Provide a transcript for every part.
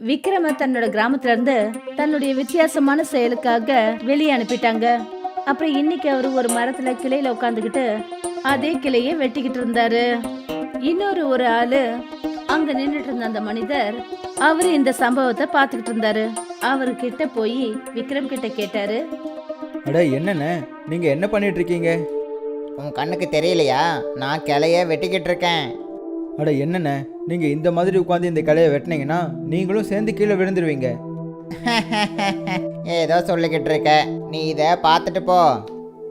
விக்ரம தன்னோட கிராமத்துல இருந்து தன்னுடைய வித்தியாசமான செயலுக்காக வெளியே அனுப்பிட்டாங்க. அப்புறம் இன்னைக்கு அவரு ஒரு மரத்துல கிளையில உட்காந்துக்கிட்டு அதே கிளைய வெட்டிக்கிட்டு இருந்தாரு. இன்னொரு ஒரு ஆளு அங்க நின்னுட்டு இருந்த அந்த மனிதர் அவரு இந்த சம்பவத்தை பார்த்துக்கிட்டு இருந்தாரு. அவரு கிட்ட போய் விக்ரம் கிட்ட கேட்டாரு. அட என்னண்ணே? நீங்கள் என்ன பண்ணிட்டு இருக்கீங்க? உன் கண்ணுக்கு தெரியலையா? நான் கிளைய வெட்டிக்கிட்டு இருக்கேன். அட என்னண்ணே? நீங்கள் இந்த மாதிரி உட்காந்து இந்த கலையை வெட்டினீங்கன்னா நீங்களும் சேர்ந்து கீழே விழுந்துருவீங்க. ஏதோ சொல்லிக்கிட்டு இருக்க. நீ இதை பார்த்துட்டு போ.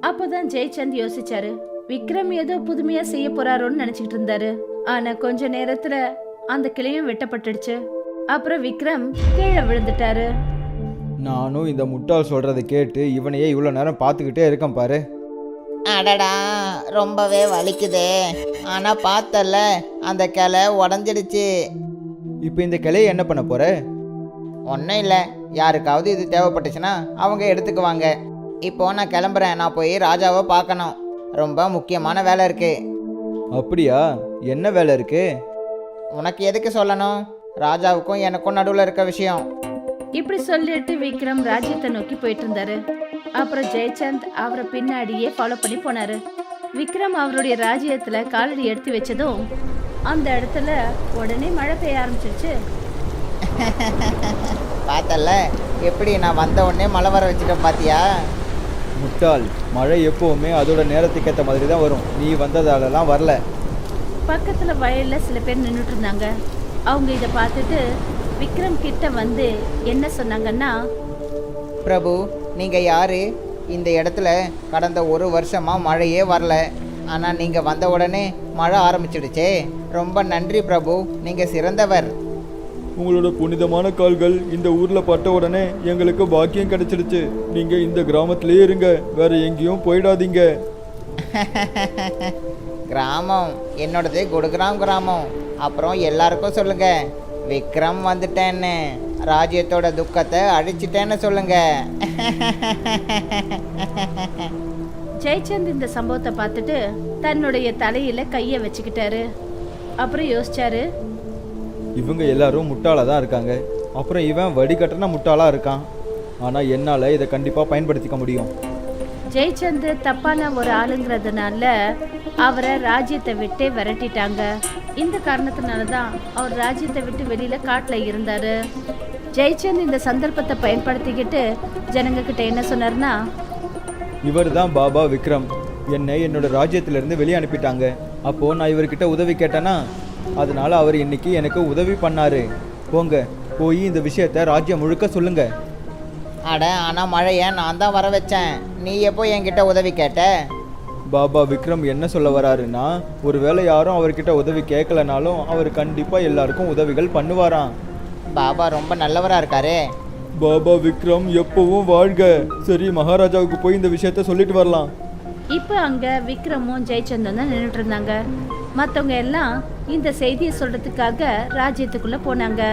அப்பதான் ஜெயச்சந்த் யோசிச்சாரு. விக்ரம் ஏதோ புதுமையா செய்ய போறாரோன்னு நினைச்சிட்டு இருந்தாரு. ஆனா கொஞ்ச நேரத்துல அந்த கிளையும் வெட்டப்பட்டுடுச்சு. அப்புறம் விக்ரம் கீழே விழுந்துட்டாரு. நானும் இந்த முட்டாள் சொல்கிறத கேட்டு இவனையே இவ்வளோ நேரம் பார்த்துக்கிட்டே இருக்கேன் பாரு. அடடா ரொம்பவே வலிக்குதே. ஆனால் பார்த்தல அந்த கிளை உடஞ்சிடுச்சு. இப்போ இந்த கிளையை என்ன பண்ண போற? ஒன்றும் இல்லை. யாருக்காவது இது தேவைப்பட்டுச்சுன்னா அவங்க எடுத்துக்குவாங்க. இப்போ நான் கிளம்புறேன். நான் போய் ராஜாவை பார்க்கணும். ரொம்ப முக்கியமான வேலை இருக்கு. அப்படியா? என்ன வேலை இருக்கு? உனக்கு எதுக்கு சொல்லணும்? ராஜாவுக்கும் எனக்கும் நடுவில் இருக்க விஷயம். இப்படி சொல்லிட்டு விக்ரம் ராஜ்யத்தை நோக்கி போயிட்டு இருந்தாரு. அப்புறம் ஜெயச்சந்த் அவரை பின்னாடியே ஃபாலோ பண்ணி போனாரு. விக்ரம் அவருடைய ராஜ்யத்துல காலடி எடுத்து வச்சதும் அந்த இடத்துல உடனே மழை பெய்ய ஆரம்பிச்சிருச்சு. பார்த்தல எப்படி நான் வந்த உடனே மழை வர வச்சுட்டேன் பாத்தியா? முட்டாள் மழை எப்போவுமே அதோட நேரத்துக்கு ஏற்ற மாதிரி தான் வரும். நீ வந்ததாலலாம் வரல. பக்கத்துல வயல்ல சில பேர் நின்றுட்டு இருந்தாங்க. அவங்க இதை பார்த்துட்டு விக்ரம் கிட்ட வந்து என்ன சொன்னாங்கன்னா பிரபு நீங்கள் யாரு? இந்த இடத்துல கடந்த ஒரு வருஷமாக மழையே வரல. ஆனால் நீங்கள் வந்த உடனே மழை ஆரம்பிச்சிடுச்சே. ரொம்ப நன்றி பிரபு நீங்கள் சிறந்தவர். உங்களோட புனிதமான கால்கள் இந்த ஊரில் பட்ட உடனே எங்களுக்கு பாக்கியம் கிடைச்சிடுச்சு. நீங்கள் இந்த கிராமத்திலே இருங்க வேற எங்கேயும் போயிடாதீங்க. கிராமம் என்னோடது குடுகிராம் கிராமம். அப்புறம் எல்லாருக்கும் சொல்லுங்க விக்ரம் வந்துட்டேன்னு. ராஜ்யத்தோட துக்கத்தை அழிச்சிட்டேன்னு சொல்லுங்க. ஜெயச்சந்த் இந்த சம்பவத்தை பார்த்துட்டு தன்னுடைய தலையில கைய வச்சுக்கிட்டாரு. அப்புறம் யோசிச்சாரு இவங்க எல்லாரும் முட்டாளாக தான் இருக்காங்க. அப்புறம் இவன் வடிகட்டின முட்டாளாக இருக்கான். ஆனால் என்னால் இதை கண்டிப்பாக பயன்படுத்திக்க முடியும். ஜெயச்சந்த் தப்பான ஒரு ஆளுங்கிறதுனால அவரை ராஜ்யத்தை விட்டே விரட்டிட்டாங்க. இந்த காரணத்தினால தான் அவர் ராஜ்யத்தை விட்டு வெளியில காட்டுல இருந்தாரு. ஜெயச்சந்த் இந்த சந்தர்ப்பத்தை பயன்படுத்திக்கிட்டு ஜனங்க கிட்ட என்ன சொன்னார்னா இவர் தான் பாபா விக்ரம். என்னை என்னோட ராஜ்யத்திலிருந்து வெளியே அனுப்பிட்டாங்க. அப்போது நான் இவர்கிட்ட உதவி கேட்டேனா? அதனால அவர் இன்னைக்கு எனக்கு உதவி பண்ணாரு. போங்க போய் இந்த விஷயத்த ராஜ்யம் முழுக்க சொல்லுங்க. அட ஆனால் மழையை? நான் தான் வர வச்சேன். நீ எப்போ என்கிட்ட உதவி கேட்ட? பாபா விக்ரம் என்ன சொல்ல வராருன்னா ஒருவேளை யாரும் அவர்கிட்ட உதவி கேட்கலனாலும் அவர் கண்டிப்பாக எல்லாருக்கும் உதவிகள் பண்ணுவாராம். பாபா ரொம்ப நல்லவராக இருக்காரே. பாபா விக்ரம் எப்பவும் வாழ்க. சரி மகாராஜாவுக்கு போய் இந்த விஷயத்த சொல்லிட்டு வரலாம். இப்போ அங்க விக்ரமும் ஜெயச்சந்தும் தான் நின்றுட்டு இருந்தாங்க. மற்றவங்க எல்லாம் இந்த செய்தியை சொல்றதுக்காக ராஜ்யத்துக்குள்ள போனாங்க.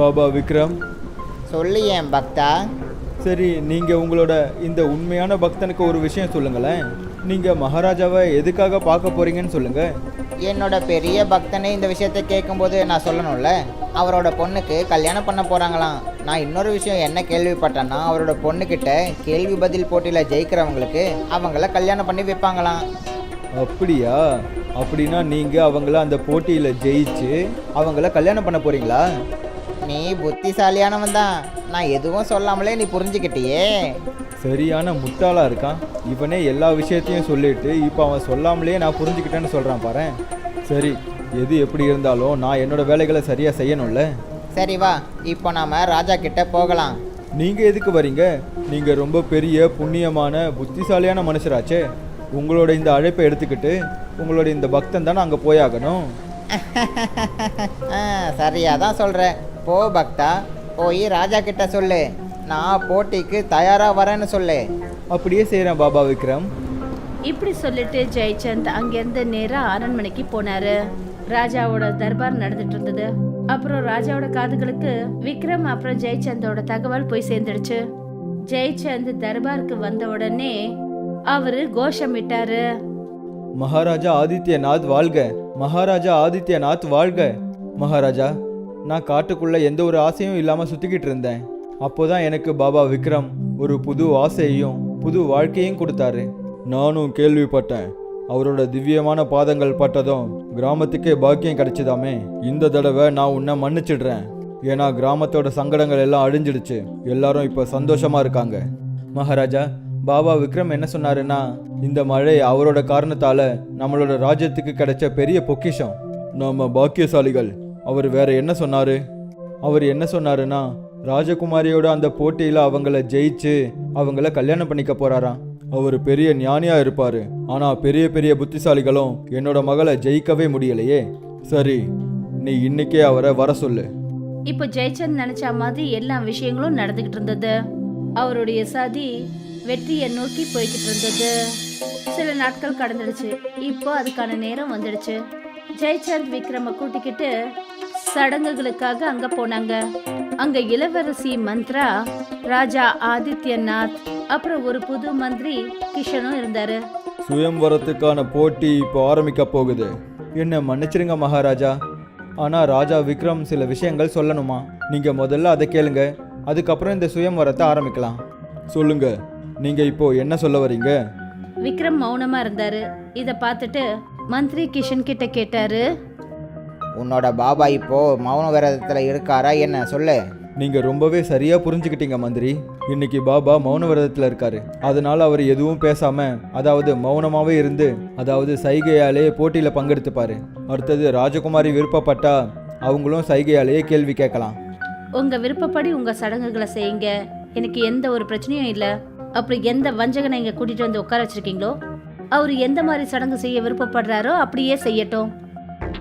பாபா விக்ரம். சொல்லு என் பக்தா? சரி நீங்கள் உங்களோட இந்த உண்மையான பக்தனுக்கு ஒரு விஷயம் சொல்லுங்களேன். நீங்கள் மகாராஜாவை எதுக்காக பார்க்க போறீங்கன்னு சொல்லுங்க. என்னோட பெரிய பக்தனே இந்த விஷயத்தை கேட்கும்போது நான் சொல்லணும்ல? அவரோட பொண்ணுக்கு கல்யாணம் பண்ண போகிறாங்களாம் நான் இன்னொரு விஷயம் என்ன கேள்விப்பட்டேன்னா அவரோட பொண்ணுக்கிட்ட கேள்வி பதில் போட்டியில் ஜெயிக்கிறவங்களுக்கு அவங்கள கல்யாணம் பண்ணி வைப்பாங்களாம். அப்படியா? அப்படின்னா நீங்கள் அவங்கள அந்த போட்டியில் ஜெயிச்சு அவங்கள கல்யாணம் பண்ண போகிறீங்களா நீ புத்திசாலியானவன் தான் நான் எதுவும் சொல்லாமலே நீ புரிஞ்சுக்கிட்டியே. சரியான முட்டாளா இருக்கான். இவனே எல்லா விஷயத்தையும் சொல்லிட்டு இப்போ அவன் சொல்லாமலே நான் புரிஞ்சுக்கிட்டேன்னு சொல்கிறான் பாரேன் சரி எது எப்படி இருந்தாலும் நான் என்னோட வேலைகளை சரியாக செய்யணும்ல? சரி வா. இப்போ நாம ராஜா கிட்ட போகலாம். நீங்கள் எதுக்கு வரீங்க? நீங்கள் ரொம்ப பெரிய புண்ணியமான புத்திசாலியான மனுஷராச்சே. உங்களோட இந்த அழைப்பை எடுத்துக்கிட்டு உங்களோட இந்த பக்தன் தானே அங்கே போயாகணும்? ஆ சரியா தான் சொல்கிற போ பக்தா. போய் ராஜா கிட்ட சொல்லு. நான் போட்டிக்கு தயாராக வரேன்னு சொல்லு. அப்படியே செய்கிறேன் பாபா விக்ரம். இப்படி சொல்லிட்டு ஜெயச்சந்த் அங்கிருந்து நேரா அரண்மனைக்கு போனாரு. ராஜாவோட தர்பார் நடந்துட்டு இருந்தது. அப்புறம் ராஜாவோட காதுகளுக்கு விக்ரம் அப்புறம் ஜெயச்சந்தோட தகவல் போய் சேர்ந்துடுச்சு. ஜெயச்சந்த் தர்பாருக்கு வந்த உடனே அவரு கோஷமிட்டாரு. மகாராஜா ஆதித்யநாத் வாழ்க. மகாராஜா ஆதித்யநாத் வாழ்க. மகாராஜா நான் காட்டுக்குள்ள எந்த ஒரு ஆசையும் இல்லாமல் சுற்றிக்கிட்டு இருந்தேன். அப்போ தான் எனக்கு பாபா விக்ரம் ஒரு புது ஆசையையும் புது வாழ்க்கையும் கொடுத்தாரு. நானும் கேள்விப்பட்டேன். அவரோட திவ்யமான பாதங்கள் பட்டதும் கிராமத்துக்கே பாக்கியம் கிடைச்சதாமே. இந்த தடவை நான் உன்னை மன்னிச்சிடுறேன். ஏன்னா கிராமத்தோட சங்கடங்கள் எல்லாம் அழிஞ்சிடுச்சு. எல்லாரும் இப்போ சந்தோஷமா இருக்காங்க. மகாராஜா பாபா விக்ரம் என்ன சொன்னாருன்னா இந்த மழை அவரோட காரணத்தால நம்மளோட ராஜ்யத்துக்கு கிடைச்ச பெரிய பொக்கிஷம். நம்ம பாக்கியசாலிகள். அவர் வேற என்ன சொன்னார்? அவர் என்ன சொன்னாருன்னா ராஜகுமாரியோட அந்த போட்டியில் அவங்கள ஜெயிச்சு அவங்கள கல்யாணம் பண்ணிக்க போறாராம். அவர் பெரிய ஞானியா இருப்பாரு. ஆனா பெரிய பெரிய புத்திசாலிகளும் என்னோட மகளை ஜெயிக்கவே முடியலையே. சரி நீ இன்னைக்கே அவரை வர சொல்லு. இப்போ ஜெயச்சந்த் நினைச்ச மாதிரி எல்லா விஷயங்களும் நடந்துகிட்டு இருந்தது. அவருடைய சதி வெற்றியை நோக்கி போய்கிட்டு இருந்தது. சில நாட்கள் கடந்துடுச்சு. இப்போ அதுக்கான நேரம் வந்துடுச்சு. ஜெயச்சந்த் விக்ரம கூட்டிக்கிட்டு சடங்குகளுக்காக அங்க போனாங்க. அங்க இளவரசி மந்த்ரா ராஜா ஆதித்யநாத் அப்புறம் ஒரு புது மந்திரி கிஷனும் இருந்தாரு. சுயம்வரத்துக்கான போட்டி இப்போ ஆரம்பிக்க போகுது. என்ன மன்னிச்சிருங்க மகாராஜா. ஆனா ராஜா விக்ரம் சில விஷயங்கள் சொல்லணுமா? நீங்க முதல்ல அதை கேளுங்க. அதுக்கப்புறம் இந்த சுயம்வரத்தை ஆரம்பிக்கலாம். சொல்லுங்க. நீங்க இப்போ என்ன சொல்ல வரீங்க? விக்ரம் மௌனமா இருந்தாரு. இத பார்த்துட்டு மந்திரி கிஷன் கிட்ட கேட்டாரு. உன்னோட பாபா இப்போ மௌன விரதத்தில் இருக்காரா என்ன? சொல்லு. நீங்க ரொம்பவே சரியா புரிஞ்சுக்கிட்டீங்க மந்திரி. இன்னைக்கு பாபா மௌன விரதத்துல இருக்காரு. அதனால அவர் எதுவும் பேசாம அதாவது மௌனமாவே இருந்து அதாவது சைகையாலே போட்டியில பங்கெடுத்துப்பாரு. அடுத்தது ராஜகுமாரி விருப்பப்பட்டா அவங்களும் சைகையாலேயே கேள்வி கேட்கலாம். உங்க விருப்பப்படி உங்க சடங்குகளை செய்யுங்க. எனக்கு எந்த ஒரு பிரச்சனையும் இல்ல. அப்படி எந்த வஞ்சகனை இங்க கூட்டிட்டு வந்து உட்கார வச்சிருக்கீங்களோ அவர் எந்த மாதிரி சடங்கு செய்ய விருப்பப்படுறாரோ அப்படியே செய்யட்டும்.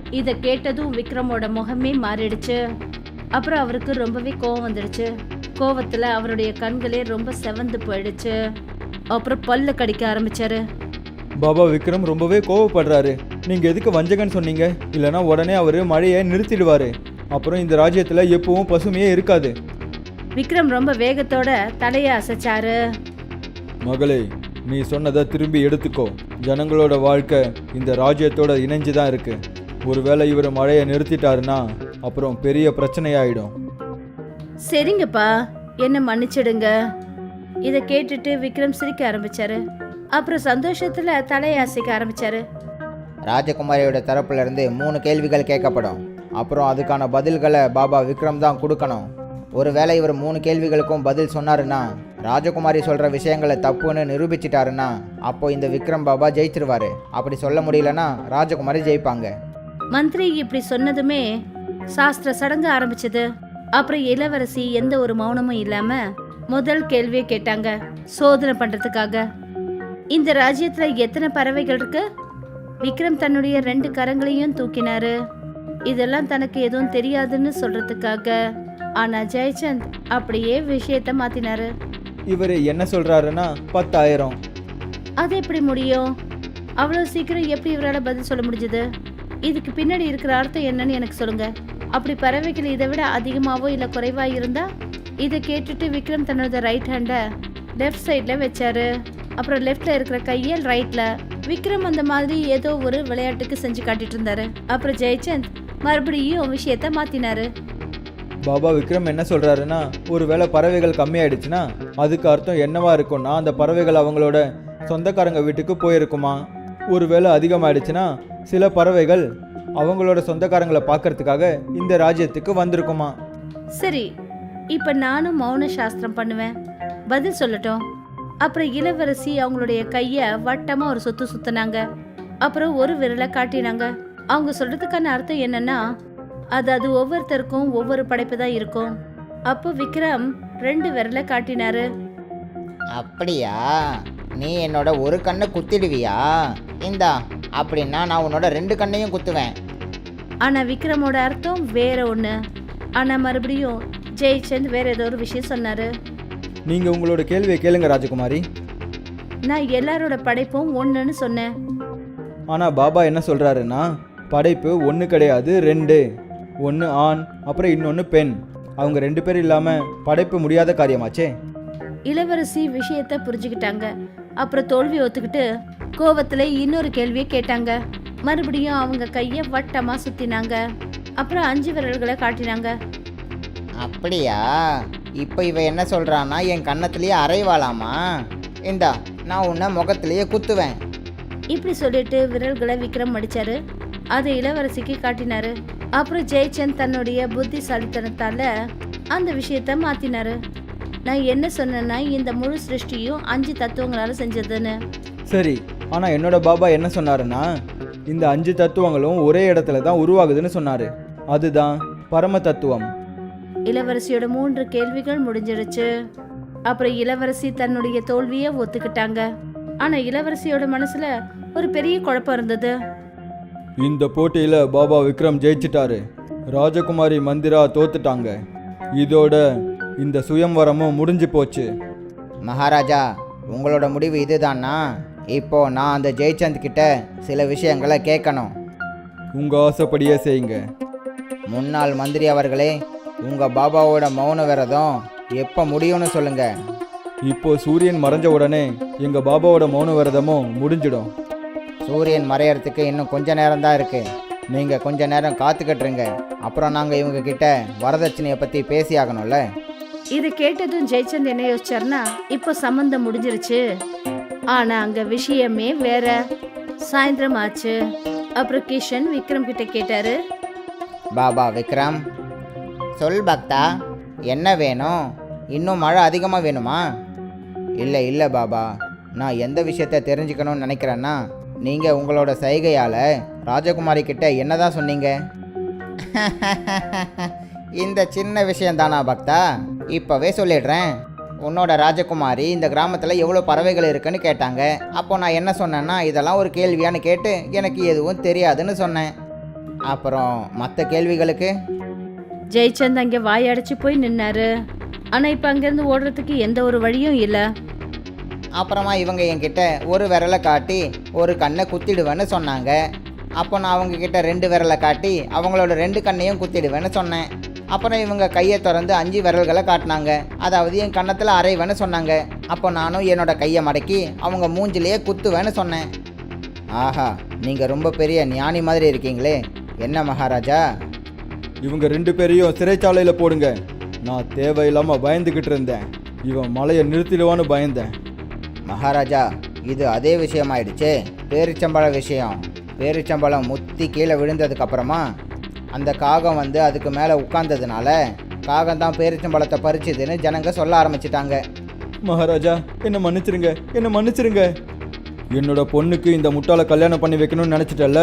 இத கேட்டதும் விக்ரமோட முகமே மாறிடுச்சு. அப்புறம் அவருக்கு ரொம்பவே கோவம் வந்துடுச்சு. கோவத்துல அவருடைய கண்களே ரொம்ப செவந்து போயிடுச்சு. அப்புறம் பல்ல கடிக்க ஆரம்பிச்சாரு. பாபா விக்ரம் ரொம்பவே கோவப்படுறாரு. நீங்க எதுக்கு வஞ்சகன் சொன்னீங்க? இல்லைன்னா உடனே அவரு மழையை நிறுத்திடுவாரு. அப்புறம் இந்த ராஜ்யத்துல எப்பவும் பசுமையே இருக்காது. விக்ரம் ரொம்ப வேகத்தோட தலைய அசைச்சாரு. மகளே நீ சொன்னதை திரும்பி எடுத்துக்கோ. ஜனங்களோட வாழ்க்கை இந்த ராஜ்யத்தோட இணைஞ்சு தான் இருக்கு. ஒருவேளை இவர் மழையை நிறுத்திட்டாருன்னா அப்புறம் பெரிய பிரச்சனையாயிடும். சரிங்கப்பா. என்ன மன்னிச்சிடுங்க. இதை கேட்டுட்டு விக்ரம் சிரிக்க ஆரம்பிச்சாரு. அப்புறம் சந்தோஷத்துல தலையை அசைக்க ஆரம்பிச்சாரு. ராஜகுமாரியோட தரப்புல இருந்து மூணு கேள்விகள் கேட்கப்படும். அப்புறம் அதுக்கான பதில்களை பாபா விக்ரம் தான் கொடுக்கணும். ஒருவேளை இவர் மூணு கேள்விகளுக்கும் பதில் சொன்னாருன்னா ராஜகுமாரி சொல்கிற விஷயங்களை தப்புன்னு நிரூபிச்சிட்டாருன்னா அப்போ இந்த விக்ரம் பாபா ஜெயிச்சிருவாரு. அப்படி சொல்ல முடியலன்னா ராஜகுமாரி ஜெயிப்பாங்க. மந்திரி இப்படி சொன்னதுமே சாஸ்திர சடங்கு ஆரம்பிச்சது. அப்புறம் இளவரசி எந்த ஒரு மௌனமும் இல்லாம முதல் கேள்வியை கேட்டாங்க சோதனை பண்றதுக்காக. இந்த ராஜ்யத்துல எத்தனை பறவைகள் இருக்கு? விக்ரம் தன்னுடைய ரெண்டு கரங்களையும் தூக்கினாரு. இதெல்லாம் தனக்கு எதுவும் தெரியாதுன்னு சொல்றதுக்காக. ஆனா ஜெயச்சந்த் அப்படியே விஷயத்த மாத்தினாரு. இவர் என்ன சொல்றாருன்னா பத்தாயிரம். அது எப்படி முடியும்? அவ்வளோ சீக்கிரம் எப்படி இவரால் பதில் சொல்ல முடிஞ்சது? இதுக்கு பின்னாடி இருக்கிற அர்த்தம் என்னன்னு எனக்கு சொல்லுங்க. அப்படி பறவைகள் இதை விட அதிகமாகவோ இல்லை குறைவா இருந்தா இதை கேட்டுட்டு விக்ரம் தன்னோட ரைட் ஹேண்டை லெஃப்ட் சைடில் வச்சாரு. அப்புறம் லெஃப்டில் இருக்கிற கையை ரைட்டில் விக்ரம் அந்த மாதிரி ஏதோ ஒரு விளையாட்டுக்கு செஞ்சு காட்டிட்டு இருந்தாரு. அப்புறம் ஜெயச்சந்த் மறுபடியும் விஷயத்த மாத்தினாரு. பாபா விக்ரம் என்ன சொல்றாருன்னா ஒருவேளை பறவைகள் கம்மியாயிடுச்சுன்னா அதுக்கு அர்த்தம் என்னவா இருக்கும்னா அந்த பறவைகள் அவங்களோட சொந்தக்காரங்க வீட்டுக்கு போயிருக்குமா? ஒருவேளை அதிகமாயிடுச்சுன்னா சில பறவைகள் அவங்களோட சொந்தக்காரங்களை பார்க்கறதுக்காக இந்த ராஜ்யத்துக்கு வந்திருக்குமா? சரி இப்ப நானும் மௌன சாஸ்திரம் பண்ணுவேன். பதில் சொல்லட்டும். அப்புறம் இளவரசி அவங்களுடைய கைய வட்டமா ஒரு சுத்து சுத்தினாங்க. அப்புறம் ஒரு விரலை காட்டினாங்க. அவங்க சொல்றதுக்கான அர்த்தம் என்னன்னா அது அது ஒவ்வொருத்தருக்கும் ஒவ்வொரு படைப்பு தான் இருக்கும். அப்போ விக்ரம் ரெண்டு விரலை காட்டினாரு. அப்படியா? நீ என்னோட ஒரு கண்ணை குத்திடுவியா? இந்தா. அப்படின்னா நான் உன்னோட ரெண்டு கண்ணையும் குத்துவேன். ஆனா விக்ரமோட அர்த்தம் வேற ஒண்ணு. ஆனா மறுபடியும் ஜெயச்சந்த் வேற ஏதோ ஒரு விஷயம் சொன்னாரு. நீங்க உங்களோட கேள்வியை கேளுங்க ராஜகுமாரி. நான் எல்லாரோட படைப்பும் ஒண்ணுன்னு சொன்னேன். ஆனா பாபா என்ன சொல்றாருன்னா படைப்பு ஒன்று கிடையாது ரெண்டு. ஒன்று ஆண் அப்புறம் இன்னொன்று பெண். அவங்க ரெண்டு பேர் இல்லாம படைப்பு முடியாத காரியமாச்சே. இளவரசி விஷயத்த புரிஞ்சுக்கிட்டாங்க. அப்புறம் தோல்வி ஒத்துக்கிட்டு கோவத்துல இன்னொரு கேள்வியை கேட்டாங்க. மறுபடியும் அவங்க கைய வட்டமா சுத்தினாங்க. அப்புறம் அஞ்சு விரல்களை காட்டினாங்க. அப்படியா? இப்போ இவ என்ன சொல்றான்னா என் கன்னத்திலேயே அரைவாளாமா இந்தா நான் உன்னை முகத்திலேயே குத்துவேன். இப்படி சொல்லிட்டு விரல்களை விக்ரம் அடிச்சாரு அதை இளவரசிக்கு காட்டினாரு. அப்புறம் ஜெயச்சந்த் தன்னுடைய புத்திசாலித்தனத்தால அந்த விஷயத்த மாத்தினாரு. நான் என்ன சொன்னேன்னா இந்த முழு சிருஷ்டியும் அஞ்சு தத்துவங்களால செஞ்சதுன்னு. சரி ஆனால் என்னோட பாபா என்ன சொன்னாருன்னா இந்த அஞ்சு தத்துவங்களும் ஒரே இடத்துல தான் உருவாகுதுன்னு சொன்னார். அதுதான் பரம தத்துவம். இளவரசியோட மூன்று கேள்விகள் முடிஞ்சிடுச்சு அப்புறம் இளவரசி தன்னுடைய தோல்வியை ஒத்துக்கிட்டாங்க. ஆனா இளவரசியோட மனசுல ஒரு பெரிய குழப்பம் இருந்தது. இந்த போட்டியில் பாபா விக்ரம் ஜெயிச்சிட்டாரு. ராஜகுமாரி மந்திரா தோத்துட்டாங்க. இதோட இந்த சுயம்வரமும் முடிஞ்சு போச்சு. மகாராஜா உங்களோட முடிவு இதுதானா இப்போ நான் அந்த ஜெயச்சந்த் கிட்ட சில விஷயங்களை கேட்கணும். உங்கள் ஆசைப்படியே செய்யுங்க. முன்னாள் மந்திரி அவர்களே உங்கள் பாபாவோட மௌன விரதம் எப்போ முடியும்னு சொல்லுங்க. இப்போ சூரியன் மறைஞ்ச உடனே எங்கள் பாபாவோட மௌன விரதமும் முடிஞ்சிடும். சூரியன் மறையறதுக்கு இன்னும் கொஞ்ச நேரம் தான் இருக்கு. நீங்கள் கொஞ்ச நேரம் காத்துக்கிட்டுருங்க. அப்புறம் நாங்கள் இவங்க கிட்ட வரதட்சணையை பற்றி பேசி ஆகணும்ல இது கேட்டதும் ஜெயச்சந்த் என்ன யோசிச்சாருன்னா இப்போ சம்மந்தம் முடிஞ்சிருச்சு. ஆனா அங்க விஷயமே வேற. சாயந்தரம் ஆச்சு. அப்புறம் கிஷன் விக்ரம் கிட்ட கேட்டாரு. பாபா விக்ரம் சொல் பக்தா என்ன வேணும்? இன்னும் மழை அதிகமாக வேணுமா? இல்லை இல்லை பாபா. நான் எந்த விஷயத்தை தெரிஞ்சுக்கணும்னு நினைக்கிறேன்னா நீங்கள் உங்களோட சைகையால் ராஜகுமாரி கிட்ட என்னதான் சொன்னீங்க? இந்த சின்ன விஷயம்தானா பக்தா? இப்போவே சொல்லிடுறேன். உன்னோட ராஜகுமாரி இந்த கிராமத்தில் எவ்வளோ பறவைகள் இருக்குன்னு கேட்டாங்க. அப்போ நான் என்ன சொன்னேன்னா இதெல்லாம் ஒரு கேள்வியான்னு கேட்டு எனக்கு எதுவும் தெரியாதுன்னு சொன்னேன். அப்புறம் மற்ற கேள்விகளுக்கு? ஜெயச்சந்த் அங்க வாயடைச்சு போய் நின்னாரு. ஆனா இப்ப அங்கிருந்து ஓடுறதுக்கு எந்த ஒரு வழியும் இல்ல. அப்புறமா இவங்க என்கிட்ட ஒரு விரலை காட்டி ஒரு கண்ணை குத்திடுவேன்னு சொன்னாங்க. அப்போ நான் அவங்க கிட்ட ரெண்டு விரலை காட்டி அவங்களோட ரெண்டு கண்ணையும் குத்திடுவேன்னு சொன்னேன். அப்புறம் இவங்க கையை திறந்து அஞ்சு விரல்களை காட்டினாங்க. அதாவது என் கன்னத்தில் அரைவேன்னு சொன்னாங்க. அப்போ நானும் என்னோட கையை மடக்கி அவங்க மூஞ்சிலேயே குத்துவேன்னு சொன்னேன். ஆஹா நீங்கள் ரொம்ப பெரிய ஞானி மாதிரி இருக்கீங்களே. என்ன மகாராஜா? இவங்க ரெண்டு பேரையும் சிறைச்சாலையில் போடுங்க. நான் தேவையில்லாமல் பயந்துக்கிட்டு இருந்தேன். இவன் மலையை நிறுத்திடுவான்னு பயந்தேன். மகாராஜா இது அதே விஷயமாயிடுச்சே. பேரிச்சம்பழ விஷயம். பேரிச்சம்பழம் முத்தி கீழே விழுந்ததுக்கு அப்புறமா அந்த காகம் வந்து அதுக்கு மேலே உட்கார்ந்ததுனால காகம் தான் பேரிச்சம்பழத்தை பறிச்சுதுன்னு ஜனங்க சொல்ல ஆரம்பிச்சிட்டாங்க. மகாராஜா என்னை மன்னிச்சிருங்க என்னை மன்னிச்சிருங்க. என்னோட பொண்ணுக்கு இந்த முட்டாளை கல்யாணம் பண்ணி வைக்கணும்னு நினச்சிட்டல்ல?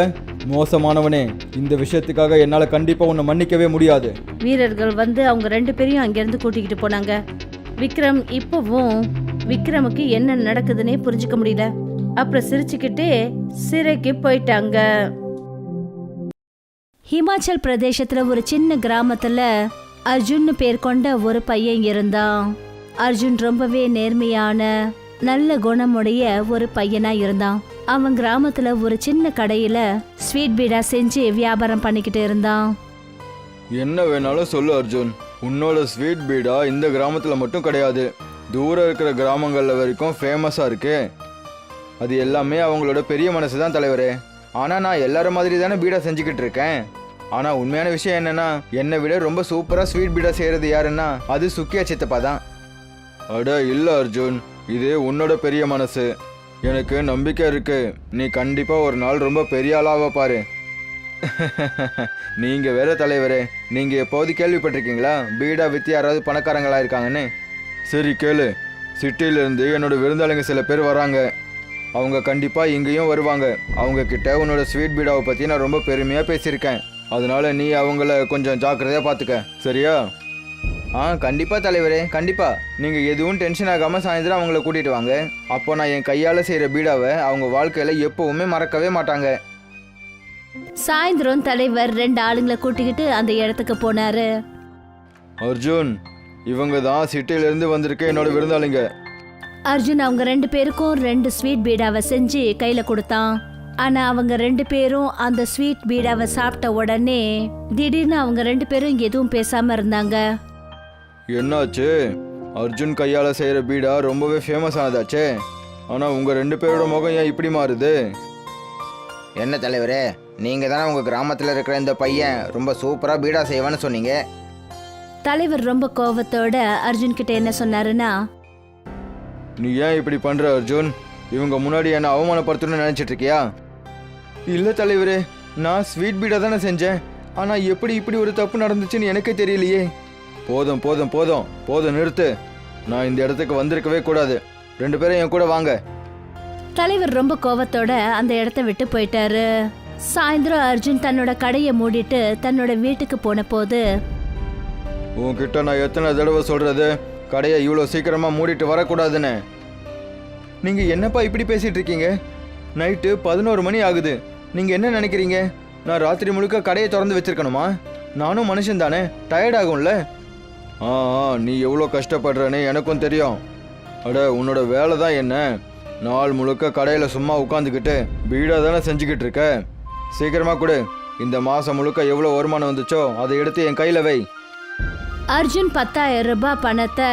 மோசமானவனே இந்த விஷயத்துக்காக என்னால் கண்டிப்பாக உன்னை மன்னிக்கவே முடியாது. வீரர்கள் வந்து அவங்க ரெண்டு பேரையும் அங்கிருந்து கூட்டிக்கிட்டு போனாங்க. விக்ரம் இப்பவும் விக்ரமுக்கு என்ன நடக்குதுன்னே புரிஞ்சுக்க முடியல. அப்புறம் சிரிச்சுக்கிட்டே சிறைக்கு போயிட்டாங்க. ஹிமாச்சல் பிரதேசத்துல ஒரு சின்ன கிராமத்துல அர்ஜுன்னு பேர் கொண்ட ஒரு பையன் இருந்தான். அர்ஜுன் ரொம்பவே நேர்மையான நல்ல குணமுடைய ஒரு பையனா இருந்தான். அவன் கிராமத்துல ஒரு சின்ன கடையில ஸ்வீட் பீடா செஞ்சு வியாபாரம் பண்ணிக்கிட்டு இருந்தான். என்ன வேணாலும் சொல்லு அர்ஜுன். உன்னோட ஸ்வீட் பீடா இந்த கிராமத்தில் மட்டும் கிடையாது. தூரம் இருக்கிற கிராமங்களில் வரைக்கும் ஃபேமஸாக இருக்கு. அது எல்லாமே அவங்களோட பெரிய மனசு தான் தலைவரே. ஆனால் நான் எல்லாரும் மாதிரி தானே பீடா செஞ்சுக்கிட்டு இருக்கேன்? ஆனால் உண்மையான விஷயம் என்னன்னா என்னை விட ரொம்ப சூப்பராக ஸ்வீட் பீடா செய்கிறது யாருன்னா அது சுக்கியா சித்தப்பா தான். அட இல்லை அர்ஜுன். இது உன்னோட பெரிய மனசு. எனக்கு நம்பிக்கை இருக்கு. நீ கண்டிப்பாக ஒரு நாள் ரொம்ப பெரிய ஆளாக பாரு. நீங்க வேற தலைவரே நீங்க எப்போது கேள்விப்பட்டிருக்கீங்களா? பீடா வித்து யாராவது பணக்காரங்களா இருக்காங்கன்னு? சரி கேளு. சிட்டியிலேருந்து என்னோட விருந்தாளிங்க சில பேர் வராங்க. அவங்க கண்டிப்பா இங்கேயும் வருவாங்க. அவங்க கிட்ட உன்னோட ஸ்வீட் பீடாவை பத்தி நான் ரொம்ப பெருமையா பேசியிருக்கேன். அதனால நீ அவங்கள கொஞ்சம் ஜாக்கிரதையா பாத்துக்க. சரியா? ஆ கண்டிப்பா தலைவரே கண்டிப்பா. நீங்க எதுவும் டென்ஷன் ஆகாம சாயந்தரம் அவங்கள கூட்டிட்டு வாங்க. அப்போ நான் என் கையால செய்யற பீடாவை அவங்க வாழ்க்கையில எப்பவுமே மறக்கவே மாட்டாங்க. சாயந்தரம் தலைவர் ரெண்டு ஆளுங்களை கூட்டிக்கிட்டு அந்த இடத்துக்கு போனாரு. அர்ஜுன் இவங்க தான் சிட்டிலேருந்து வந்திருக்க என்னோட விருந்தாளிங்க. அர்ஜுன் அவங்க ரெண்டு பேருக்கும் ரெண்டு ஸ்வீட் பீடாவை செஞ்சு கையில கொடுத்தான். ஆனா அவங்க ரெண்டு பேரும் அந்த ஸ்வீட் பீடாவை சாப்பிட்ட உடனே திடீர்னு அவங்க ரெண்டு பேரும் எதுவும் பேசாம இருந்தாங்க. என்னாச்சு? அர்ஜுன் கையால் செய்கிற பீடா ரொம்பவே ஃபேமஸ் ஆனதாச்சே. ஆனால் உங்கள் ரெண்டு பேரோட முகம் ஏன் இப்படி மாறுது? என்ன தலைவரே நீங்கள் தானே உங்கள் கிராமத்தில் இருக்கிற இந்த பையன் ரொம்ப சூப்பராக பீடா செய்வான்னு சொன்னீங்க? தலைவர் ரொம்ப கோவத்தோட அர்ஜுன் கிட்ட என்ன சொன்னாருன்னா நீ ஏன் இப்படி பண்ற அர்ஜுன்? இவங்க முன்னாடி என்ன அவமானப்படுத்தணும்னு நினைச்சிட்டு இருக்கியா? இல்ல தலைவரே நான் ஸ்வீட் பீடா தானே செஞ்சேன். ஆனா எப்படி இப்படி ஒரு தப்பு நடந்துச்சுன்னு எனக்கே தெரியலையே. போதும் போதும் போதும் போதும் நிறுத்து. நான் இந்த இடத்துக்கு வந்திருக்கவே கூடாது. ரெண்டு பேரும் என் கூட வாங்க. தலைவர் ரொம்ப கோவத்தோட அந்த இடத்த விட்டு போயிட்டாரு. சாயந்தரம் அர்ஜுன் தன்னோட கடையை மூடிட்டு தன்னோட வீட்டுக்கு போன போது உன்கிட்ட நான் எத்தனை தடவை சொல்றது? கடையை இவ்வளோ சீக்கிரமா மூடிட்டு வரக்கூடாதுன்னு. நீங்க என்னப்பா இப்படி பேசிட்டு இருக்கீங்க? நைட்டு பதினோரு மணி ஆகுது. நீங்க என்ன நினைக்கிறீங்க? நான் ராத்திரி முழுக்க கடையை திறந்து வச்சிருக்கணுமா? நானும் மனுஷன் தானே டயர்ட் ஆகும்ல? ஆ நீ எவ்வளோ கஷ்டப்படுறன்னு எனக்கும் தெரியும். அட உன்னோட வேலை தான் என்ன? நாள் முழுக்க கடையில் சும்மா உட்காந்துக்கிட்டு பீடா தானே செஞ்சுக்கிட்டு இருக்க? சீக்கிரமா கொடு. இந்த மாதம் முழுக்க எவ்வளோ வருமானம் வந்துச்சோ அதை எடுத்து என் கையில் வை. அர்ஜுன் பத்தாயிரம் ரூபாய் பணத்தை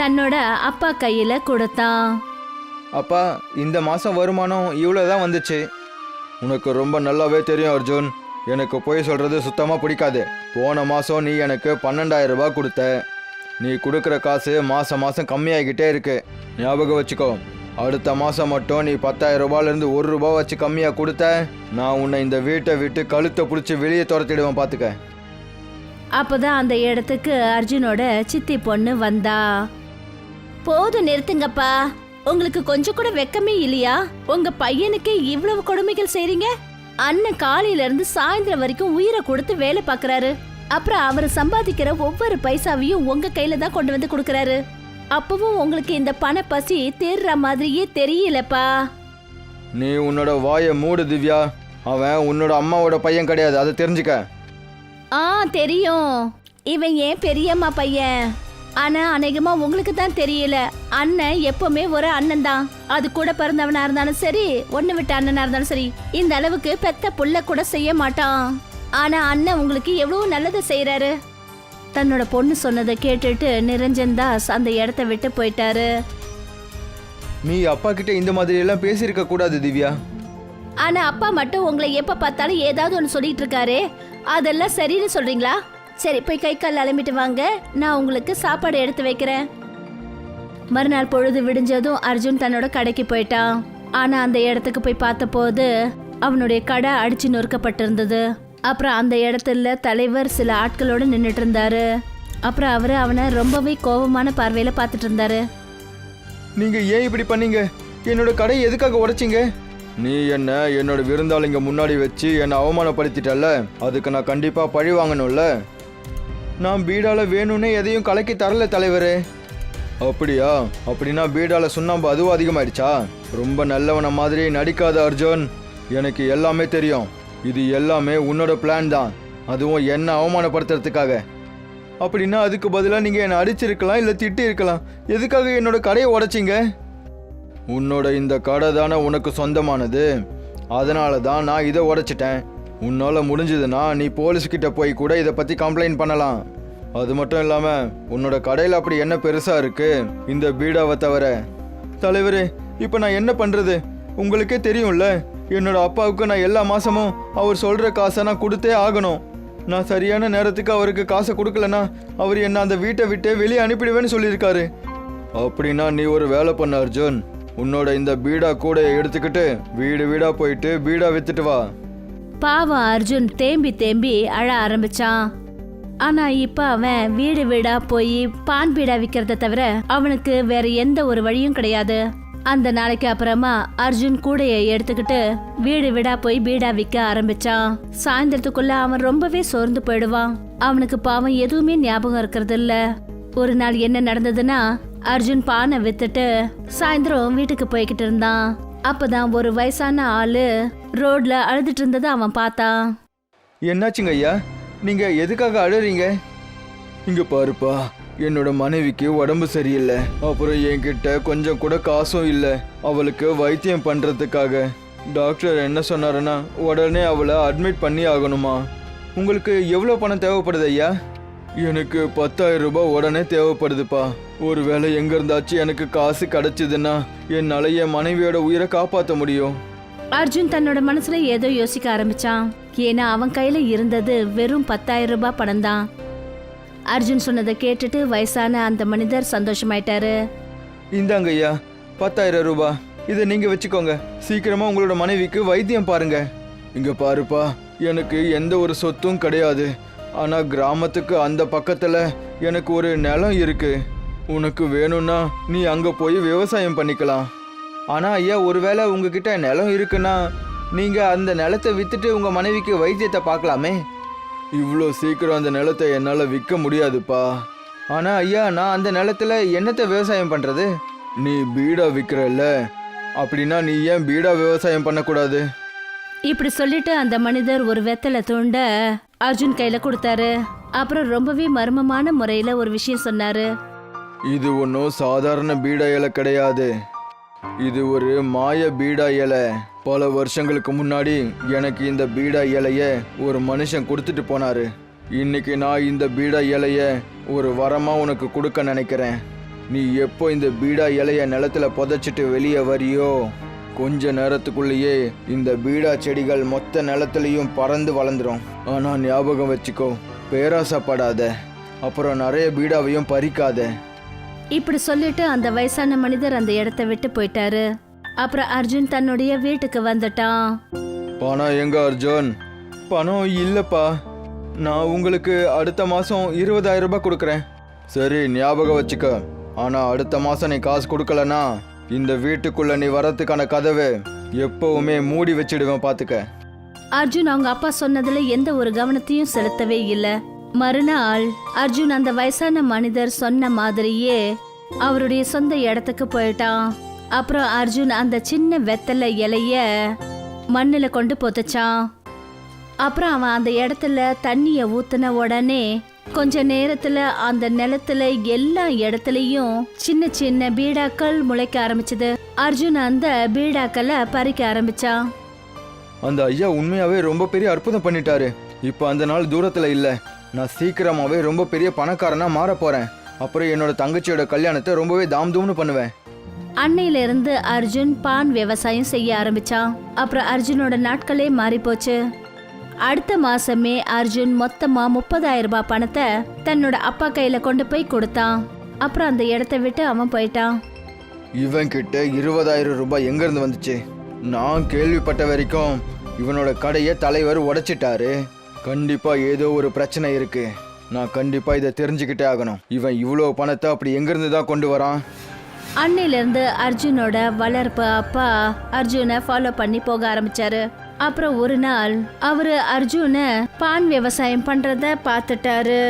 தன்னோட அப்பா கையில கொடுத்தான். அப்பா இந்த மாதம் வருமானம் இவ்வளோ தான் வந்துச்சு. உனக்கு ரொம்ப நல்லாவே தெரியும் அர்ஜுன். எனக்கு போய் சொல்கிறது சுத்தமாக பிடிக்காது. போன மாதம் நீ எனக்கு பன்னெண்டாயிரம் ரூபாய் கொடுத்த. நீ கொடுக்குற காசு மாதம் மாதம் கம்மியாகிக்கிட்டே இருக்கு. ஞாபகம் வச்சுக்கோ. அடுத்த மாதம் மட்டும் நீ பத்தாயிரம் ரூபாயிலேருந்து ஒரு ரூபா வச்சு கம்மியாக கொடுத்த நான் உன்னை இந்த வீட்டை விட்டு கழுத்தை பிடிச்சி வெளியே துரத்திடுவேன் பார்த்துக்க அப்போதான் அந்த இடத்துக்கு அர்ஜுனோட சித்தி பொண்ணு வந்தா. போதும் நிறுத்துங்கப்பா. உங்களுக்கு கொஞ்சம் கூட வெக்கமே இல்லையா? உங்க பையனுக்கு இவ்வளவு கொடுமைகள் செய்றீங்க? அண்ணன் காலையில இருந்து சாயந்தரம் வரைக்கும் உயிரை கொடுத்து வேலை பார்க்கறாரு. அப்புறம் அவர் சம்பாதிக்கிற ஒவ்வொரு பைசாவையும் உங்க கையில தான் கொண்டு வந்து கொடுக்கறாரு. அப்பவும் உங்களுக்கு இந்த பண பசி தேர்ற மாதிரியே தெரியலப்பா. நீ உன்னோட வாயை மூடு திவ்யா. அவன் உன்னோட அம்மாவோட பையன் கிடையாது. அதை தெரிஞ்சுக்க. ஆ தெரியும். இவன் ஏன் பெரியம்மா பையன்? ஆனா அநேகமா உங்களுக்கு தான் தெரியல. அண்ணன் எப்பவுமே ஒரு அண்ணன் தான். அது கூட பிறந்தவனா இருந்தாலும் சரி ஒண்ணு விட்ட அண்ணனா இருந்தாலும் சரி இந்த அளவுக்கு பெத்த புள்ள கூட செய்ய மாட்டான். ஆனா அண்ணன் உங்களுக்கு எவ்வளவு நல்லது செய்யறாரு தன்னோட பொண்ணு சொன்னதை கேட்டுட்டு நிரஞ்சன் தாஸ் அந்த இடத்த விட்டு போயிட்டாரு. நீ அப்பா கிட்ட இந்த மாதிரி எல்லாம் பேசியிருக்க கூடாது திவ்யா. ஆனா அப்பா மட்டும் உங்களை எப்ப பார்த்தாலும் ஏதாவது ஒன்று சொல்லிட்டு இருக்காரு. அதெல்லாம் சரின்னு சொல்றீங்களா? சரி போய் கை கால் அலம்பிட்டு வாங்க. நான் உங்களுக்கு சாப்பாடு எடுத்து வைக்கிறேன். மறுநாள் பொழுது விடிஞ்சதும் அர்ஜுன் தன்னோட கடைக்கு போயிட்டான். ஆனா அந்த இடத்துக்கு போய் பார்த்தபோது அவனுடைய கடை அடிச்சு நொறுக்கப்பட்டிருந்தது. அப்புறம் அந்த இடத்துல தலைவர் சில ஆட்களோட நின்றுட்டு இருந்தாரு அப்புறம் அவரு அவனை ரொம்பவே கோபமான பார்வையில பார்த்துட்டு இருந்தாரு நீங்க ஏன் இப்படி பண்ணீங்க? என்னோட கடை எதுக்காக உடைச்சிங்க? நீ என்ன என்னோட விருந்தாளிங்க முன்னாடி வச்சு என்னை அவமானப்படுத்திட்டல்ல? அதுக்கு நான் கண்டிப்பா பழி வாங்கணும்ல? நான் பீடால வேணும்னே எதையும் கலக்கி தரல தலைவரே. அப்படியா? அப்படின்னா பீடால சுண்ணாம்பு அதுவும் அதிகமாயிடுச்சா? ரொம்ப நல்லவன மாதிரி நடிக்காத அர்ஜுன். எனக்கு எல்லாமே தெரியும். இது எல்லாமே உன்னோட பிளான் தான். அதுவும் என்ன அவமானப்படுத்துறதுக்காக. அப்படின்னா அதுக்கு பதிலாக நீங்கள் என்னை அடிச்சிருக்கலாம் இல்லை திட்டி இருக்கலாம் எதுக்காக என்னோட கடையை உடைச்சிங்க? உன்னோட இந்த கடை தானே உனக்கு சொந்தமானது. அதனால தான் நான் இதை உடைச்சிட்டேன். உன்னால் முடிஞ்சதுன்னா நீ போலீஸ்கிட்ட போய் கூட இதை பற்றி கம்ப்ளைண்ட் பண்ணலாம். அது மட்டும் இல்லாமல் உன்னோட கடையில் அப்படி என்ன பெருசாக இருக்குது இந்த பீடாவை தவிர. தலைவரே இப்போ நான் என்ன பண்ணுறது உங்களுக்கே தெரியும்ல என்னோட அப்பாவுக்கு நான் எல்லா மாதமும் அவர் சொல்கிற காசை நான் கொடுத்தே ஆகணும். நான் சரியான நேரத்துக்கு அவருக்கு காசை கொடுக்கலனா அவர் என்னை அந்த வீட்டை விட்டு வெளியே அனுப்பிடுவேன்னு சொல்லியிருக்காரு. அப்படின்னா நீ ஒரு வேலை பண்ண அர்ஜுன். உன்னோட இந்த பீடா கூடையை எடுத்துக்கிட்டு வீடு வீடாக போயிட்டு பீடா விற்றுட்டு வா. பாவம் அர்ஜுன் தேம்பி தேம்பி அழ ஆரம்பிச்சான். ஆனா இப்ப அவன் வீடு வீடா போய் பான் பீடா விக்கிறத தவிர அவனுக்கு வேற எந்த ஒரு வழியும் கிடையாது. அந்த நாளைக்கு அப்புறமா அர்ஜுன் கூடையை எடுத்துக்கிட்டு வீடு வீடா போய் பீடா விற்க ஆரம்பிச்சான். சாயந்தரத்துக்குள்ள அவன் ரொம்பவே சோர்ந்து போயிடுவான். அவனுக்கு பாவம் எதுவுமே ஞாபகம் இருக்கிறது இல்ல. ஒரு நாள் என்ன நடந்ததுன்னா அர்ஜுன் பானை வித்துட்டு சாயந்தரம் வீட்டுக்கு போய்கிட்டு இருந்தான். அப்பதான் ஒரு வயசான ஆளு ரோட்ல அழுதுட்டு இருந்ததை அவன் பார்த்தான். என்னாச்சுங்க ஐயா? நீங்க எதுக்காக அழுறீங்க? இங்க பாருப்பா என்னோட மனைவிக்கு உடம்பு சரியில்லை. அப்புறம் என்கிட்ட கொஞ்சம் கூட காசும் இல்லை. அவளுக்கு வைத்தியம் பண்றதுக்காக. டாக்டர் என்ன சொன்னாருன்னா உடனே அவளை அட்மிட் பண்ணி ஆகணுமா. உங்களுக்கு எவ்வளோ பணம் தேவைப்படுது ஐயா? எனக்கு பத்தாயிரம் ரூபாய் உடனே தேவைப்படுதுப்பா. ஒருவேளை எங்க இருந்தாச்சும் எனக்கு காசு கிடைச்சதுன்னா என்னால என் மனைவியோட உயிரை காப்பாற்ற முடியும். அர்ஜுன் தன்னோட மனசுல ஏதோ யோசிக்க ஆரம்பிச்சான். ஏன்னா அவன் கையில இருந்தது வெறும் பத்தாயிரம் ரூபாய் பணம் தான். அர்ஜுன் சொன்னதை கேட்டுட்டு வயசான அந்த மனிதர் சந்தோஷமாயிட்டாரு. இந்தாங்க ஐயா பத்தாயிரம் ரூபாய். இதை நீங்க வச்சுக்கோங்க. சீக்கிரமா உங்களோட மனைவிக்கு வைத்தியம் பாருங்க. இங்க பாருப்பா எனக்கு எந்த ஒரு சொத்தும் கிடையாது. ஆனால் கிராமத்துக்கு அந்த பக்கத்தில் எனக்கு ஒரு நிலம் இருக்கு. உனக்கு வேணும்னா நீ அங்கே போய் விவசாயம் பண்ணிக்கலாம். ஆனால் ஐயா ஒருவேளை உங்ககிட்ட நிலம் இருக்குன்னா நீங்கள் அந்த நிலத்தை விற்றுட்டு உங்கள் மனைவிக்கு வைத்தியத்தை பார்க்கலாமே? இவ்வளோ சீக்கிரம் அந்த நிலத்தை என்னால் விற்க முடியாதுப்பா. ஆனால் ஐயா நான் அந்த நிலத்துல என்னத்தை விவசாயம் பண்ணுறது நீ பீடா விற்கிறல்ல அப்படின்னா நீ ஏன் பீடா விவசாயம் பண்ணக்கூடாது? இப்படி சொல்லிட்டு அந்த மனிதர் ஒரு வெத்தலை தோண்ட அர்ஜுன் கையில கொடுத்தாரு. அப்புறம் ரொம்பவே மர்மமான முறையில ஒரு விஷயம் சொன்னாரு. இது ஒன்றும் சாதாரண பீடா இலை கிடையாது. இது ஒரு மாய பீடா இலை. பல வருஷங்களுக்கு முன்னாடி எனக்கு இந்த பீடா இலைய ஒரு மனுஷன் கொடுத்துட்டு போனாரு. இன்னைக்கு நான் இந்த பீடா இலைய ஒரு வரமா உனக்கு கொடுக்க நினைக்கிறேன். நீ எப்போ இந்த பீடா இலைய நிலத்துல புதைச்சிட்டு வெளியே வரியோ? கொஞ்ச நேரத்துக்குள்ளேயே இந்த பீடா செடிகள் மொத்த நிலத்துலயும் பறந்து வளர்ந்துரும். ஆனா ஞாபகம் வச்சுக்கோ பேராசப்படாத. அப்புறம் நிறைய பீடாவையும் பறிக்காத. இப்படி சொல்லிட்டு அந்த வயசான மனிதர் அந்த இடத்த விட்டு போயிட்டாரு. அப்புறம் அர்ஜுன் தன்னுடைய வீட்டுக்கு வந்துட்டான். பணம் எங்க அர்ஜுன்? பணம் இல்லப்பா. நான் உங்களுக்கு அடுத்த மாசம் இருபதாயிரம் ரூபாய் கொடுக்குறேன். சரி ஞாபகம் வச்சுக்க. ஆனா அடுத்த மாசம் நீ காசு கொடுக்கலனா இந்த வீட்டுக்குள்ள நீ வரத்துக்கான கதவு எப்பவுமே மூடி வச்சிடுவேன் பாத்துக்க. அர்ஜுன் அவங்க அப்பா சொன்னதுல எந்த ஒரு கவனத்தையும் செலுத்தவே இல்ல. மறுநாள் அர்ஜுன் அந்த வயசான மனிதர் சொன்ன மாதிரியே அவருடைய சொந்த இடத்துக்கு போயிட்டான். அப்புறம் அர்ஜுன் அந்த சின்ன வெத்தலை இலைய மண்ணில் கொண்டு பொத்துச்சான் அப்புறம் அவன் அந்த இடத்துல தண்ணியை ஊத்துன உடனே கொஞ்ச நேரத்துல அந்த நிலத்துல எல்லா இடத்துலயும் சின்ன சின்ன பீடாக்கள் முளைக்க ஆரம்பிச்சது. அர்ஜுன் அந்த பீடாக்களை பறிக்க ஆரம்பிச்சான். அந்த ஐயா உண்மையாவே ரொம்ப பெரிய அற்புதம் பண்ணிட்டாரு. இப்போ அந்த நாள் தூரத்துல இல்ல. நான் சீக்கிரமாவே ரொம்ப பெரிய பணக்காரனா மாற போறேன். அப்புறம் என்னோட தங்கச்சியோட கல்யாணத்தை ரொம்பவே தாம் தூம்னு பண்ணுவேன். அன்னையில இருந்து அர்ஜுன் பான் விவசாயம் செய்ய ஆரம்பிச்சான். அப்புறம் அர்ஜுனோட நாட்களே மாறி போச்சு அடுத்த மாசமே அர்ஜுன் மொத்தமா முப்பதாயிரம் ரூபாய் பணத்தை தன்னோட அப்பா கையில கொண்டு போய் கொடுத்தான். அப்புறம் அந்த இடத்த விட்டு அவன் போயிட்டான். இவன் கிட்ட இருபதாயிரம் ரூபாய் எங்க இருந்து வந்துச்சு? நான் கேள்விப்பட்ட வரைக்கும் இவனோட கடையை தலைவர் உடைச்சிட்டாரு. கண்டிப்பா ஏதோ ஒரு பிரச்சனை இருக்கு. நான் கண்டிப்பா இதை தெரிஞ்சுக்கிட்டே ஆகணும். இவன் இவ்வளோ பணத்தை அப்படி எங்கிருந்து தான் கொண்டு வரான்? அன்னையில இருந்து அர்ஜுனோட வளர்ப்பு அப்பா அர்ஜுனை ஃபாலோ பண்ணி போக ஆரம்பிச்சாரு. அப்புறம் ஒரு நாள் அவரு அர்ஜுனை பான் விவசாயம் பண்றத பார்த்துட்டாரு.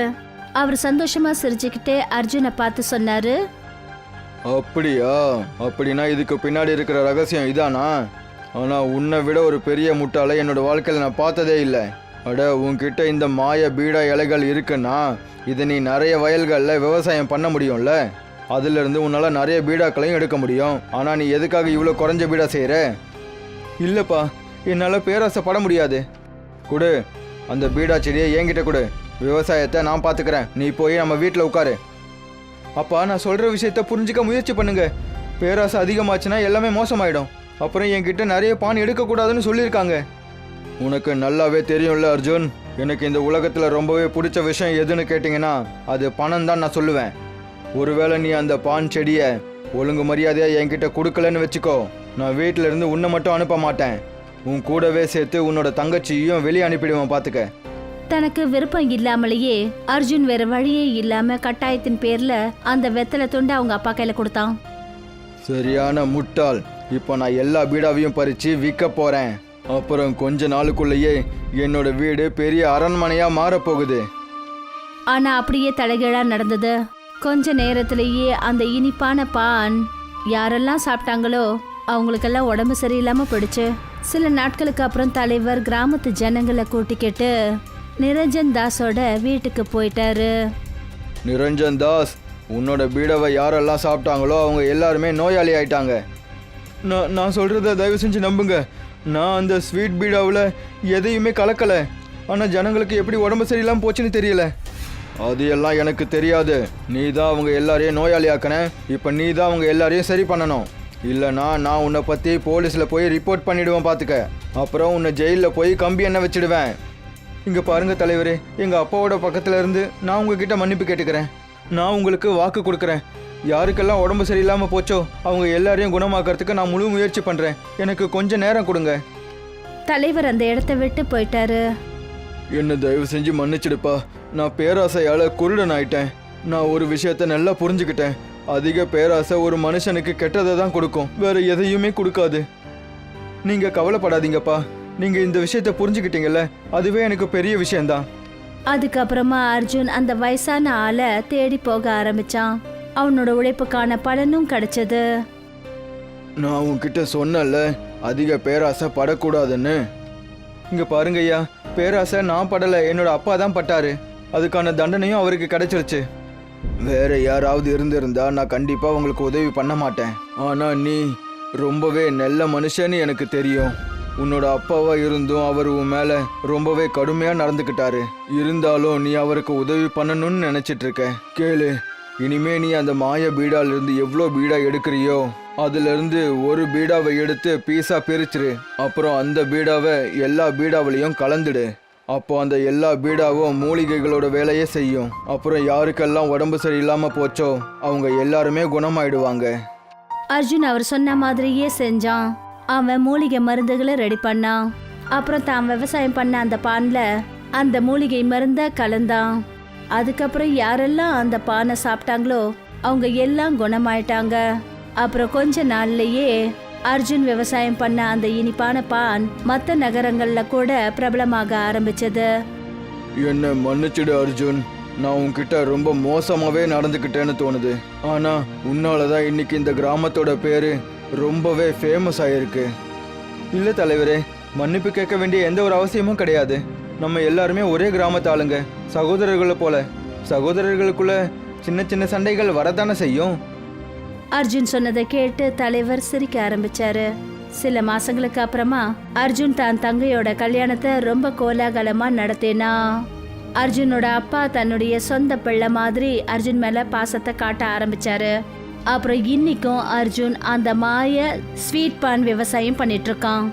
அவர் சந்தோஷமா சிரிச்சுக்கிட்டே அர்ஜுனை பார்த்து சொன்னாரு அப்படியா? அப்படின்னா இதுக்கு பின்னாடி இருக்கிற ரகசியம் இதானா? ஆனா உன்னை விட ஒரு பெரிய முட்டாளை என்னோட வாழ்க்கையில நான் பார்த்ததே இல்லை. அட உன்கிட்ட இந்த மாய பீடா இலைகள் இருக்குன்னா இதை நீ நிறைய வயல்களில் விவசாயம் பண்ண முடியும்ல? அதுல இருந்து உன்னால நிறைய பீடாக்களையும் எடுக்க முடியும். ஆனா நீ எதுக்காக இவ்வளோ குறைஞ்ச பீடா செய்யற இல்லப்பா என்னால் பேராசைப்பட முடியாது. கொடு அந்த பீடா செடியை என்கிட்ட கொடு. விவசாயத்தை நான் பார்த்துக்கிறேன் நீ போய் நம்ம வீட்டில் உட்காரு. அப்பா நான் சொல்கிற விஷயத்த புரிஞ்சுக்க முயற்சி பண்ணுங்க. பேராசை அதிகமாச்சுன்னா எல்லாமே மோசமாயிடும். அப்புறம் என்கிட்ட நிறைய பான் எடுக்கக்கூடாதுன்னு சொல்லியிருக்காங்க. உனக்கு நல்லாவே தெரியும்ல அர்ஜுன். எனக்கு இந்த உலகத்தில் ரொம்பவே பிடிச்ச விஷயம் எதுன்னு கேட்டிங்கன்னா அது பணம் தான் நான் சொல்லுவேன். ஒருவேளை நீ அந்த பான் செடியை ஒழுங்கு மரியாதையாக என்கிட்ட கொடுக்கலன்னு வச்சுக்கோ. நான் வீட்டிலேருந்து உன்னை மட்டும் அனுப்ப மாட்டேன். உன் கூடவே சேர்த்து உன்னோட தங்கச்சியையும் வெளியே அனுப்பிடுவேன் பார்த்துக்க தனக்கு விருப்பம் இல்லாமலேயே அர்ஜுன் வேற வழியே இல்லாம கட்டாயத்தின் பேர்ல அந்த வெத்தலை துண்டை அவங்க அப்பா கையில கொடுத்தான். சரியான முட்டாள். இப்போ நான் எல்லா பீடாவையும் பறிச்சு விற்க போறேன். அப்புறம் கொஞ்ச நாளுக்குள்ளேயே என்னோட வீடு பெரிய அரண்மனையா மாறப்போகுது ஆனா அப்படியே தலைகீழா நடந்தது. கொஞ்ச நேரத்திலேயே அந்த இனிப்பான பான் யாரெல்லாம் சாப்பிட்டாங்களோ அவங்களுக்கெல்லாம் உடம்பு சரியில்லாம போயிடுச்சு. சில நாட்களுக்கு அப்புறம் தலைவர் கிராமத்து ஜனங்களை கூட்டிக்கிட்டு நிரஞ்சன் தாஸோட வீட்டுக்கு போயிட்டாரு. நிரஞ்சன் தாஸ் உன்னோட பீடாவை யாரெல்லாம் சாப்பிட்டாங்களோ அவங்க எல்லாருமே நோயாளி ஆயிட்டாங்க. நான் நான் சொல்கிறத தயவு செஞ்சு நம்புங்க. நான் அந்த ஸ்வீட் பீடாவில் எதையுமே கலக்கலை. ஆனால் ஜனங்களுக்கு எப்படி உடம்பு சரியில்லாமல் போச்சுன்னு தெரியல. அது எல்லாம் எனக்கு தெரியாது. நீ தான் அவங்க எல்லாரையும் நோயாளி ஆக்கின இப்போ நீ தான் அவங்க எல்லாரையும் சரி பண்ணணும். இல்லைனா நான் உன்னை பற்றி போலீஸில் போய் ரிப்போர்ட் பண்ணிடுவேன் பார்த்துக்க அப்புறம் உன்னை ஜெயிலில் போய் கம்பி எண்ணெய் வச்சிடுவேன். இங்கே பாருங்க தலைவரே எங்கள் அப்பாவோட பக்கத்தில் இருந்து நான் உங்ககிட்ட மன்னிப்பு கேட்டுக்கிறேன். நான் உங்களுக்கு வாக்கு கொடுக்குறேன். யாருக்கெல்லாம் உடம்பு சரியில்லாமல் போச்சோ அவங்க எல்லாரையும் குணமாக்கறதுக்கு நான் முழு முயற்சி பண்ணுறேன் எனக்கு கொஞ்சம் நேரம் கொடுங்க. தலைவர் அந்த இடத்த விட்டு போயிட்டாரு. என்ன தயவு செஞ்சு மன்னிச்சிடுப்பா. நான் பேராசையால் குருடன் ஆயிட்டேன். நான் ஒரு விஷயத்த நல்லா புரிஞ்சுக்கிட்டேன். அதிக பேராசை ஒரு மனுஷனுக்கு கெட்டதை தான் கொடுக்கும். வேற எதையுமே கொடுக்காது. நீங்க கவலைப்படாதீங்கப்பா. நீங்க இந்த விஷயத்த புரிஞ்சுக்கிட்டீங்கல்ல? அதுவே எனக்கு பெரிய விஷயம்தான். அதுக்கப்புறமா அர்ஜுன் அந்த வயசான ஆளை தேடி போக ஆரம்பிச்சான். அவனோட உழைப்புக்கான பலனும் கிடைச்சது. நான் உன்கிட்ட சொன்னல அதிக பேராசை படக்கூடாதுன்னு. இங்க பாருங்க ஐயா பேராசை நான் படல என்னோட அப்பா தான் பட்டாரு. அதுக்கான தண்டனையும் அவருக்கு கிடைச்சிருச்சு. வேற யாராவது இருந்திருந்தா நான் கண்டிப்பா உங்களுக்கு உதவி பண்ண மாட்டேன். ஆனா நீ ரொம்பவே நல்ல மனுஷன்னு எனக்கு தெரியும். உன்னோட அப்பாவா இருந்தும் அவர் உன் மேல ரொம்பவே கடுமையா நடந்துக்கிட்டாரு. இருந்தாலும் நீ அவருக்கு உதவி பண்ணணும்னு நினைச்சிட்டு இருக்க கேளு இனிமே நீ அந்த மாய பீடால இருந்து எவ்வளோ பீடா எடுக்கிறியோ அதுல இருந்து ஒரு பீடாவை எடுத்து பீஸா பிரிச்சிரு. அப்புறம் அந்த பீடாவை எல்லா பீடாவிலையும் கலந்துடு. அப்போ அந்த எல்லா பீடாவும் மூலிகைகளோட வேலையை செய்யும். அப்புறம் யாருக்கெல்லாம் உடம்பு சரியில்லாம போச்சோ அவங்க எல்லாருமே குணமாயிடுவாங்க. அர்ஜுன் அவர் சொன்ன மாதிரியே செஞ்சான். அவன் மூலிகை மருந்துகளை ரெடி பண்ணான். அப்புறம் தான் விவசாயம் பண்ண அந்த பானில் அந்த மூலிகை மருந்த கலந்தான். அதுக்கப்புறம் யாரெல்லாம் அந்த பானை சாப்பிட்டாங்களோ அவங்க எல்லாம் குணமாயிட்டாங்க. அப்புறம் கொஞ்ச நாள்லயே அர்ஜுன் விவசாயம் பண்ண அந்த இனிப்பான பான் மற்ற நகரங்கள்ல கூட பிரபலமாக ஆரம்பிச்சது. என்ன மன்னிச்சிடு அர்ஜுன். நான் உன்கிட்ட ரொம்ப மோசமாவே நடந்துக்கிட்டேன்னு தோணுது. ஆனா உன்னால தான் இன்னைக்கு இந்த கிராமத்தோட பேரு ரொம்பவே ஃபேமஸ் ஆயிருக்கு. இல்ல தலைவரே மன்னிப்பு கேட்க வேண்டிய எந்த ஒரு அவசியமும் கிடையாது. நம்ம எல்லாருமே ஒரே கிராமத்து ஆளுங்க. சகோதரர்களை போல. சகோதரர்களுக்குள்ள சின்ன சின்ன சண்டைகள் வரதானே செய்யும்? அர்ஜுன் சொன்னதை கேட்டு தலைவர் சிரிக்க ஆரம்பிச்சாரு. சில மாசங்களுக்கு அப்புறமா அர்ஜுன் தான் தங்கையோட கல்யாணத்தை ரொம்ப கோலாகலமா நடத்தினா. அர்ஜுனோட அப்பா தன்னுடைய சொந்த பிள்ளை மாதிரி அர்ஜுன் மேல பாசத்தை காட்ட ஆரம்பிச்சாரு. அப்புறம் இன்னைக்கும் அர்ஜுன் அந்த மாய ஸ்வீட் பான் விவசாயம் பண்ணிட்டு இருக்கான்.